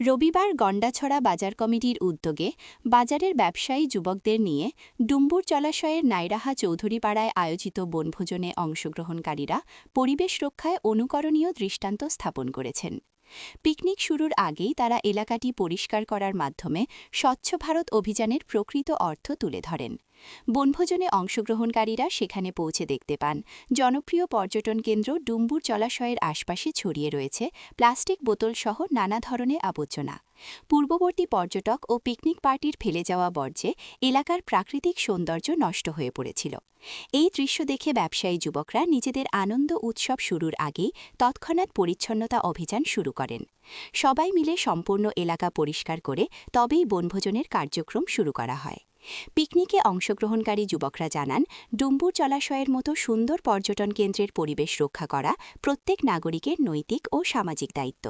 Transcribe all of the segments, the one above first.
রবিবার গন্ডাছড়া বাজার কমিটির উদ্যোগে বাজারের ব্যবসায়ী যুবকদের নিয়ে ডুম্বুর জলাশয়ের নাইরাহা চৌধুরীপাড়ায় আয়োজিত বনভোজনে অংশগ্রহণকারীরা পরিবেশ রক্ষায় অনুকরণীয় দৃষ্টান্ত স্থাপন করেছেন। পিকনিক শুরুর আগেই তারা এলাকাটি পরিষ্কার করার মাধ্যমে স্বচ্ছ ভারত অভিযানের প্রকৃত অর্থ তুলে ধরেন। বনভোজনে অংশগ্রহণকারীরা সেখানে পৌঁছে দেখতে পান, জনপ্রিয় পর্যটন কেন্দ্র ডুম্বুর জলাশয়ের আশপাশে ছড়িয়ে রয়েছে প্লাস্টিক বোতলসহ নানা ধরনের আবর্জনা। পূর্ববর্তী পর্যটক ও পিকনিক পার্টির ফেলে যাওয়া বর্জ্যে এলাকার প্রাকৃতিক সৌন্দর্য নষ্ট হয়ে পড়েছিল। এই দৃশ্য দেখে ব্যবসায়ী যুবকরা নিজেদের আনন্দ উৎসব শুরুর আগেই তৎক্ষণাৎ পরিচ্ছন্নতা অভিযান শুরু করেন। সবাই মিলে সম্পূর্ণ এলাকা পরিষ্কার করে তবেই বনভোজনের কার্যক্রম শুরু করা হয়। পিকনিকে অংশগ্রহণকারী যুবকরা জানান, ডুম্বুর জলাশয়ের মতো সুন্দর পর্যটন কেন্দ্রের পরিবেশ রক্ষা করা প্রত্যেক নাগরিকের নৈতিক ও সামাজিক দায়িত্ব।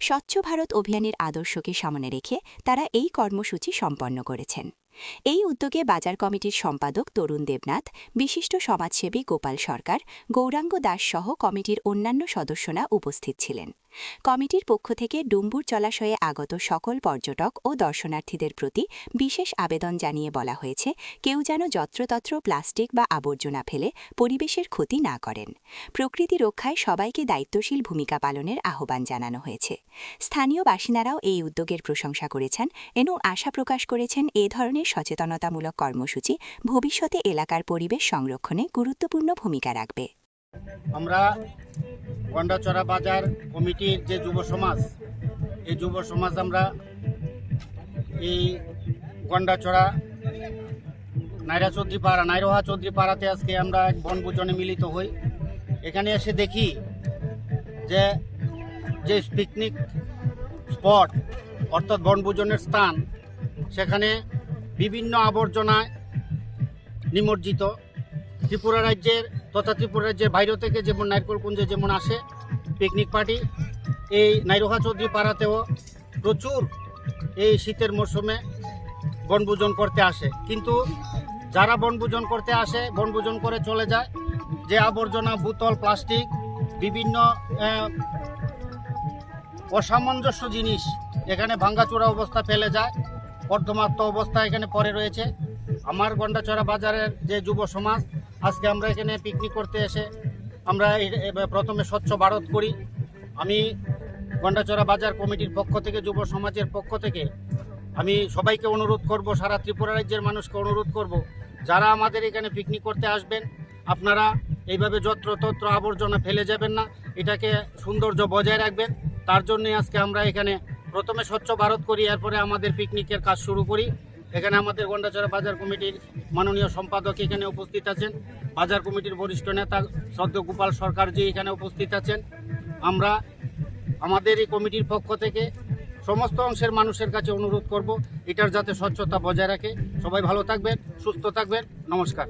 স্বচ্ছ ভারত অভিযানের আদর্শকে সামনে রেখে তারা এই কর্মসূচি সম্পন্ন করেছেন। এই উদ্যোগে বাজার কমিটির সম্পাদক তরুণ দেবনাথ, বিশিষ্ট সমাজসেবী গোপাল সরকার, গৌরাঙ্গ দাস সহ কমিটির অন্যান্য সদস্যরা উপস্থিত ছিলেন। কমিটির পক্ষ থেকে ডুম্বুর জলাশয়ে আগত সকল পর্যটক ও দর্শনার্থীদের প্রতি বিশেষ আবেদন জানিয়ে বলা হয়েছে, কেউ যেন যত্রতত্র প্লাস্টিক বা আবর্জনা ফেলে পরিবেশের ক্ষতি না করেন। প্রকৃতি রক্ষায় সবাইকে দায়িত্বশীল ভূমিকা পালনের আহ্বান জানানো হয়েছে। স্থানীয় বাসিন্দারাও এই উদ্যোগের প্রশংসা করেছেন। এবং আশা প্রকাশ করেছেন, এ ধরনের সচেতনতামূলক কর্মসূচি ভবিষ্যতে এলাকার পরিবেশ সংরক্ষণে গুরুত্বপূর্ণ ভূমিকা রাখবে। আমরা গন্ডাচড়া বাজার কমিটির যে যুব সমাজ, এই যুব সমাজ আমরা এই গন্ডাচড়া নাইরা চৌধুরী পাড়া নাইরোহা চৌধুরী পাড়াতে আজকে আমরা এক বনভোজনে মিলিত হই। এখানে এসে দেখি যে যে পিকনিক স্পট অর্থাৎ বনভোজনের স্থান, সেখানে বিভিন্ন আবর্জনায় নিমজ্জিত। ত্রিপুরা রাজ্যের তথা ত্রিপুরা রাজ্যের বাইরে থেকে যেমন নারকলকুঞ্জে যেমন আসে পিকনিক পার্টি এই নাইরোহা চৌধুরী পাড়াতেও প্রচুর এই শীতের মরশুমে বনভোজন করতে আসে। কিন্তু যারা বনভোজন করতে আসে বনভোজন করে চলে যায়, যে আবর্জনা, বোতল, প্লাস্টিক, বিভিন্ন অসামঞ্জস্য জিনিস এখানে ভাঙ্গাচোরা অবস্থা ফেলে যায় কর্দমাক্ত অবস্থা এখানে পড়ে রয়েছে। আমার গন্ডাচড়া বাজারের যে যুব সমাজ আজকে আমরা এখানে পিকনিক করতে এসে আমরা প্রথমে স্বচ্ছ ভারত করি। আমি গন্ডাচড়া বাজার কমিটির পক্ষ থেকে, যুব সমাজের পক্ষ থেকে আমি সবাইকে অনুরোধ করব, সারা ত্রিপুরা রাজ্যের মানুষকে অনুরোধ করব, যারা আমাদের এখানে পিকনিক করতে আসবেন, আপনারা এইভাবে যত্রতত্র আবর্জনা ফেলে যাবেন না, এটাকে সৌন্দর্য বজায় রাখবেন। তার জন্যই আজকে আমরা এখানে প্রথমে স্বচ্ছ ভারত করি, এরপরে আমাদের পিকনিকের কাজ শুরু করি। এখানে আমাদের গন্ডাচড়া বাজার কমিটির মাননীয় সম্পাদক এখানে উপস্থিত আছেন। বাজার কমিটির বরিষ্ঠ নেতা সদ্যগোপাল সরকারজি এখানে উপস্থিত আছেন। আমরা আমাদের এই কমিটির পক্ষ থেকে সমস্ত অংশের মানুষের কাছে অনুরোধ করব, এটার যাতে স্বচ্ছতা বজায় রাখে। সবাই ভালো থাকবেন, সুস্থ থাকবেন। নমস্কার।